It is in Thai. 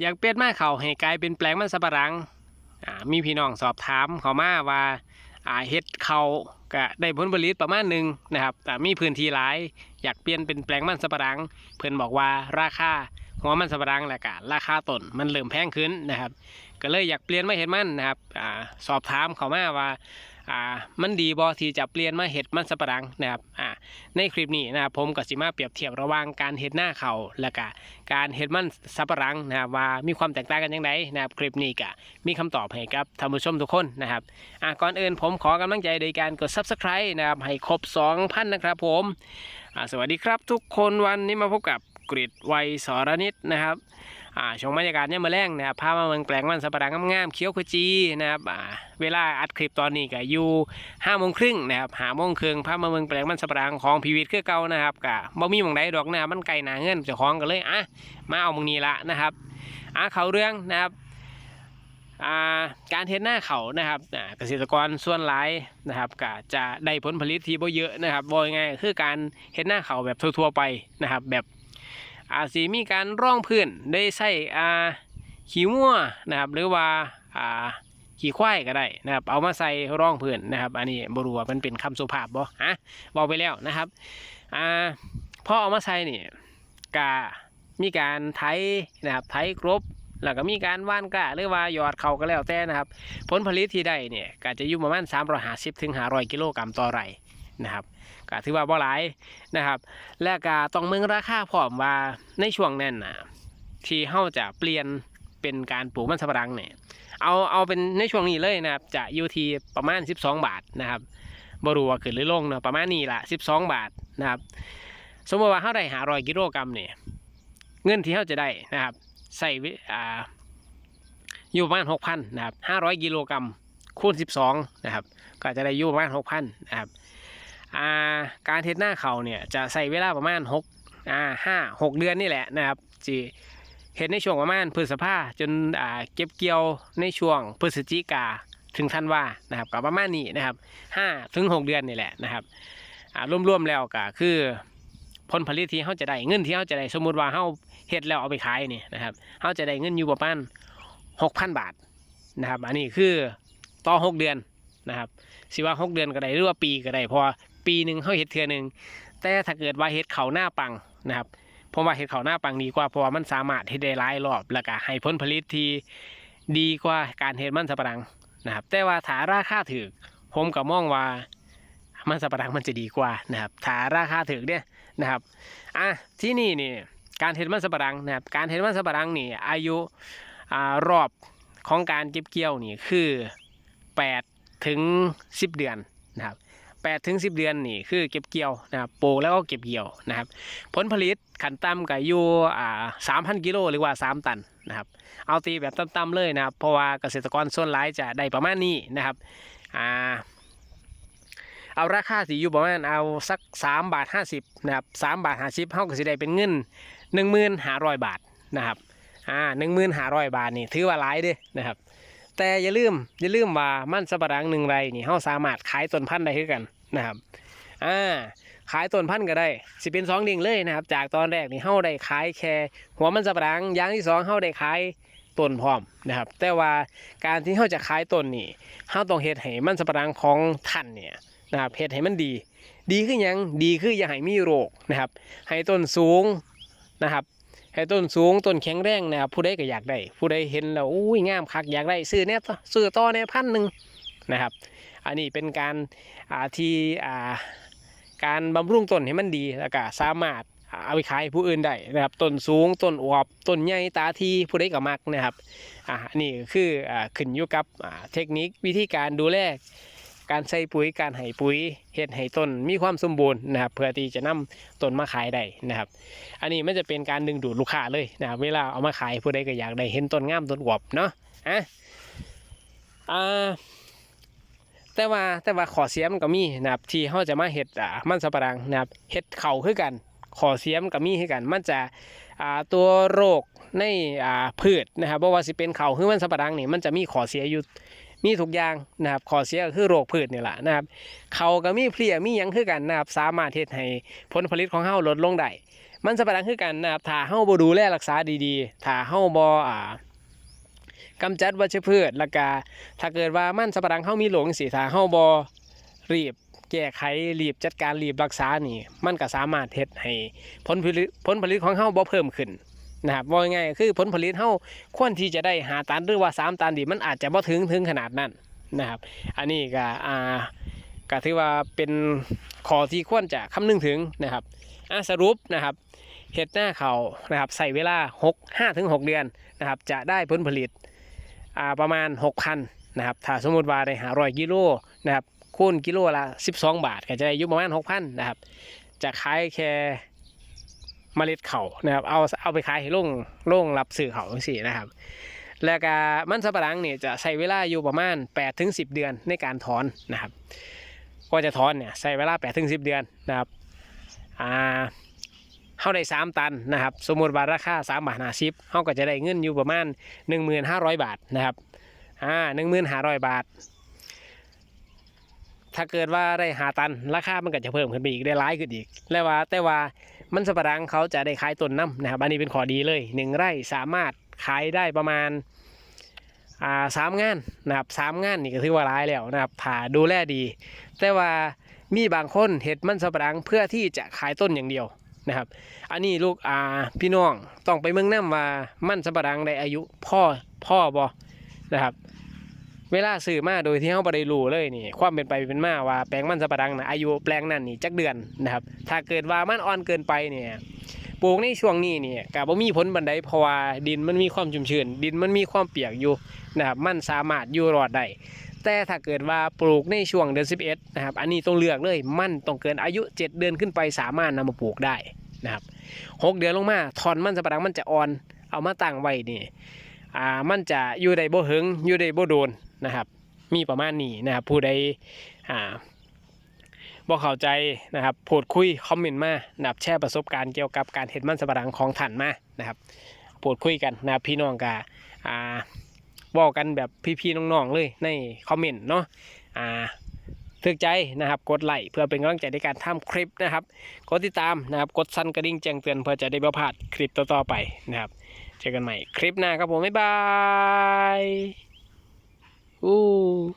อยากเปลี่ยนมาเขาให้กลายเป็นแปลงมันสำปะหลังอ่ามีพี่น้องสอบถามเขามาว่าอ่าเฮ็ดเขาก็ได้ผลผลิตประมาณหนึ่งนะครับแต่มีพื้นที่หลาย อยากเปลี่ยนเป็นแปลงมันสำปะหลัง เพื่อนบอกว่าราคาหัวมันสำปะหลังแหละกะราคาต้นมันเริ่มแพงขึ้นนะครับ ก็เลยอยากเปลี่ยนมาเห็ดมันนะครับอ่าสอบถามเขามาว่า อ่ามันดีบอที่จะเปลี่ยนมาเห็ดมันสำปะหลังนะครับอ่าในคลิปนี้นะครับผมก็สิมาเปรียบเทียบระหว่างการเห็ดหน้าเขาและกะการเห็ดมันสับปะหลังนะครับว่ามีความแตกต่างกันยังไงนะครับคลิปนี้ก็มีคำตอบให้กับท่านผู้ชมทุกคนนะครับอ่าก่อนอื่นผมขอกำลังใจโดยการกด subscribe นะครับให้ครบ 2,000 นะครับผมอ่าสวัสดีครับทุกคนวันนี้มาพบกับกริดวัยสรนิตนะครับ อ่าชมบรรยากาศเนี่ยมาแรงนะครับพามาเมืองแปลงมันสับปะหลังงามๆเขียวขจีนะครับอ่าเวลาอัดคลิปตอนนี้ก็อยู่ห้าโมงครึ่งนะครับหาโมงครึ่งพามาเมืองแปลงมันสับปะหลังของพีวิทย์คือเก่านะครับกะบ่มีหมองใดดอกนะครับมันไกลหนาเงินเจ้าของกันเลยอะมาเอามองนี้ละนะครับอะเขาเรื่องนะครับอ่าการเทหน้าเขานะครับเกษตรกรส่วนหลายนะครับก็จะได้ผลผลิตที่บ่เยอะนะครับบ่ยังไงายคือการเฮ็ดหน้าเขาแบบทั่วๆไปนะครับแบบ อาจสีมีการร่องพื้นได้ใส่อ่าขี้งัวนะครับ หรือว่าอ่าขี้ควายก็ได้นะครับ เอามาใส่ร่องพื้นนะครับ อันนี้บรู้ว่ามันเป็นคำสุภาพบ่ฮะบอกไปแล้วนะครับอ่าพอเอามาใส่นี่กะมีการไถนะครับไถกรบแล้วก็มีการว่านกล้าหรือว่าหยอดเขาก็แล้วแต่นะครับ ผลผลิตที่ได้เนี่ยก็จะอยู่ประมาณ350ถึง500กิโลกรัมต่อไร่ นะครับก็ถือว่าบ่หลายนะครับ และก็ต้องเมืองราคาพร้อมว่าในช่วงนั้นนะที่เฮาจะเปลี่ยนเป็นการปลูกมันสำปะหลังเนี่ยเอาเอาเป็นในช่วงนี้เลยนะครับ จะอยู่ที่ประมาณ 12 บาทนะครับบรู้ว่าขึ้นหรือลงเนาะประมาณนี้ละ12 บาทนะครับ สมมติว่าเฮาได้หาร้อยกิโลกรัมเนี่ยเงินที่เฮาจะได้นะครับใส่อ่าอยู่ประมาณ6,000นะครับ500กิโลกรัมคูณ12นะครับ ก็จะได้อยู่ประมาณ6,000นะครับ การเทสหน้าเขาเนี่ยจะใส่เวลาประมาณ6อ่าห้าหกเดือนนี่แหละนะครับจีเห็นในช่วงประมาณพฤษภาจนอ่าเก็บเกี่ยวในช่วงพฤศจิกาถึงธันวานะครับก็ประมาณนี้นะครับห้าถึงหกเดือนนี่แหละนะครับอ่ารวมๆแล้วก็คือผลผลิตที่เขาจะได้เงินที่เขาจะได้สมมุติว่าเขาเฮ็ดแล้วเอาไปขายนี่นะครับเขาจะได้เงินอยู่ประมาณหกพันบาทนะครับ อันนี้คือต่อหกเดือนนะครับสิว่าหกเดือนก็ได้หรือว่าปีก็ได้พราะว่า ปีหนึ่งเขาเห็ดเทือหนึ่งแต่ถ้าเกิดว่าเห็ดเขาหน้าปังนะครับผมว่าเห็ดเขาหน้าปังดีกว่าเพราะว่ามันสามารถเห็ดได้หลายรอบแล้วก็ให้ผลผลิตที่ดีกว่าการเห็ดมันสับปะหลังนะครับ แต่ว่าถ้าราคาถือผมก็มองว่ามันสับปะหลังมันจะดีกว่านะครับถ้าราคาถือเนี่ยนะครับอะที่นี่นี่การเห็ดมันสับปะหลังนะครับการเห็ดมันสับปะหลังนี่อายุอ่ารอบของการเก็บเกี่ยวนี่คือ 8 ถึง 10 เดือนนะครับ 8ถึง10 เดือนนี่คือเก็บเกี่ยวนะครับปลูกแล้วก็เก็บเกี่ยวนะครับ ผลผลิตขันต่ำกับอยู่อ่า3,000กิโลหรือว่า 3 ตันนะครับ เอาตีแบบต่ำๆเลยนะครับ เพราะว่าเกษตรกรส่วนหลายจะได้ประมาณนี้นะครับอ่าเอาราคาสิอยู่ประมาณเอาสัก3บาท50นะครับ3บาท50เท่ากับสิได้เป็นเงิน1,500 บาทนะครับอ่า1,500 บาทนี่ถือว่าหลายเด้นะครับ แต่อย่าลืมอย่าลืมว่ามันสับปะหลังหนึ่งไรนี่เราสามารถขายต้นพันธุ์ได้คือกันนะครับอ่าขายต้นพันธุ์ก็ได้สิเป็นสองดิ่งเลยนะครับ จากตอนแรกนี่เราได้ขายแค่หัวมันสับปะหลังอย่างที่สองเราได้ขายต้นพร้อมนะครับ แต่ว่าการที่เราจะขายต้นนี่เราต้องเฮ็ดให้มันสับปะหลังของท่านเนี่ยนะครับเฮ็ดให้มันดี ดีขึ้นยังดีคืออย่าให้มีโรคนะครับ ให้ต้นสูงนะครับ ให้ต้นสูงต้นแข็งแรงนะครับผู้ใดก็อยากได้ ผู้ใดเห็นแล้วอุ้ยงามคักอยากได้ซื้อเนี่ยซื้อต่อเนี่ยพันหนึ่งนะครับ อันนี้เป็นการอ่าที่อ่าการบำรุงต้นให้มันดีแล้วก็สามารถเอาไปขายผู้อื่นได้นะครับต้นสูงต้นอวบต้นใหญ่ตาทีผู้ใดก็มักนะครับอ่าอันนี้คืออ่าขึ้นอยู่กับอ่าเทคนิควิธีการดูแล การใส่ปุ๋ยการให้ปุ๋ยเห็ดให้ต้นมีความสมบูรณ์นะครับเพื่อที่จะนำต้นมาขายได้นะครับ อันนี้มันจะเป็นการดึงดูดลูกค้าเลยนะครับเวลาเอามาขายผู้ใดก็อยากได้เห็นต้นงามต้นอวบเนาะอะอ่าแต่ว่าแต่ว่าขอเสียมก็มีนะครับที่เขาจะมาเห็ดอ่ามันสับปะหลังนะครับเห็ดเข่าคือกันขอเสียมก็มีคือกัน มันจะอ่าตัวโรคในอ่าพืชนะครับเพราะว่าสิเป็นเข่าคือมันสับปะหลังนี่มันจะมีขอเสียอยู่ มีทุกอย่างนะครับขอเสียก็คือโรคพืชนี่แหละนะครับเขาก็มีเพลียมียังคือกันนะครับสามารถเฮ็ดให้ผลผลิตของเฮาลดลงได้มันสปะหลังคือกันนะครับถ้าเฮาบ่ดูแลรักษาดีๆถ้าเฮาบ่อ่ากำจัดวัชพืชล้วก็ถ้าเกิดว่ามันสปะหลังเฮามีหลงสิถ้าเฮาบ่รีบแก้ไขรีบจัดการรีบรักษานี่ มันก็สามารถเฮ็ดให้ผลผลิตผลผลิตของเฮาบ่เพิ่มขึ้น นะครับว่าง่ายคือผลผลิตเฮาควรที่จะได้หาตันหรือว่าสามตันดีมันอาจจะบ่ถึงถึงขนาดนั้นนะครับ อันนี้ก็อ่าก็ถือว่าเป็นข้อที่ควรจะคำนึงถึงนะครับอะสรุปนะครับเห็ดหน้าเขานะครับใส่เวลา6 5ถึง6เดือนนะครับ จะได้ผลผลิตอ่าประมาณ 6,000นะครับถ้าสมมติว่าได้หาร้อยกิโลนะครับคูณกิโลละ 12 บาท ก็จะได้อยู่ประมาณ 6,000นะครับจะขายแค่ เมล็ดเขานะครับ เอาเอาไปขายให้โล่งโล่งรับสื่อเขาสินะครับ แล้วก็มันสำปะหลังเนี่ยจะใช้เวลาอยู่ประมาณ8ถึง10 เดือนในการถอนนะครับ ก็จะถอนเนี่ยใช้เวลา8ถึง10 เดือนนะครับอ่าเฮาได้สามตันนะครับ สมมติว่าราคาสามบาทห้าสิบเฮาก็จะได้เงินอยู่ประมาณหนึ่งหมื่นห้าร้อยบาทนะครับอ่าหนึ่งหมื่นห้าร้อยบาท ถ้าเกิดว่าได้หาตันราคามันก็จะเพิ่มขึ้นไปอีกได้หลายขึ้นอีก แล้วว่าแต่ว่ามันสำปะหลังเขาจะได้ขายต้นน้ำนะครับอันนี้เป็นข้อดีเลยหนึ่งไร่สามารถขายได้ประมาณอ่าสามงานนะครับสามงานนี่ก็ถือว่าร้ายแล้วนะครับถ้าดูแลดี แต่ว่ามีบางคนเห็ดมันสำปะหลังเพื่อที่จะขายต้นอย่างเดียวนะครับ อันนี้ลูกอาพี่น้องต้องไปเมืองน้ำว่ามันสำปะหลังได้อายุพ่อพ่อบอนะครับ เวลาซื้อมาโดยที่เขาบ่ไดรู้เลยนี่ ความเป็นไปเป็นมาว่าแปลงมันสำปะหลังนะอายุแปลงนั้นนี่จักเดือนนะครับ ถ้าเกิดว่ามันอ่อนเกินไปเนี่ยปลูกในช่วงนี้เนี่ยกับ่มีผลบันไดเพราะว่าดินมันมีความชุ่มชื้นดินมันมีความเปียกอยู่นะครับมันสามารถอยู่รอดได้แต่ถ้าเกิดว่าปลูกในช่วงเดือน 11นะครับอันนี้ต้องเลือกเลยมันต้องเกินอายุ 7 เดือนขึ้นไปสามารถนำมาปลูกได้นะครับหกเดือนลงมาทอนมันสำปะหลังมันจะอ่อนเอามาตั้งไว้นี่อ่ามันจะอยู่ได้บ่หึงอยู่ได้บ่โดน นะครับ มีประมาณนี้นะครับ ผู้ใดอ่าบ่เข้าใจนะครับพูดคุยคอมเมนต์มานะครับแชร์ประสบการณ์เกี่ยวกับการเห็ดมันสำปะหลังของท่านมานะครับพูดคุยกันนะครับพี่น้องกาอ่าบอกกันแบบพี่ๆน้องๆเลยในคอมเมนต์เนาะอ่าถึกใจนะครับ กดไลค์เพื่อเป็นกำลังใจในการทำคลิปนะครับ กดติดตามนะครับ กดสั่นกระดิ่งแจ้งเตือนเพื่อจะได้ไม่พลาดคลิปต่อๆไปนะครับ เจอกันใหม่คลิปหน้าครับผม บ๊ายบาย อู้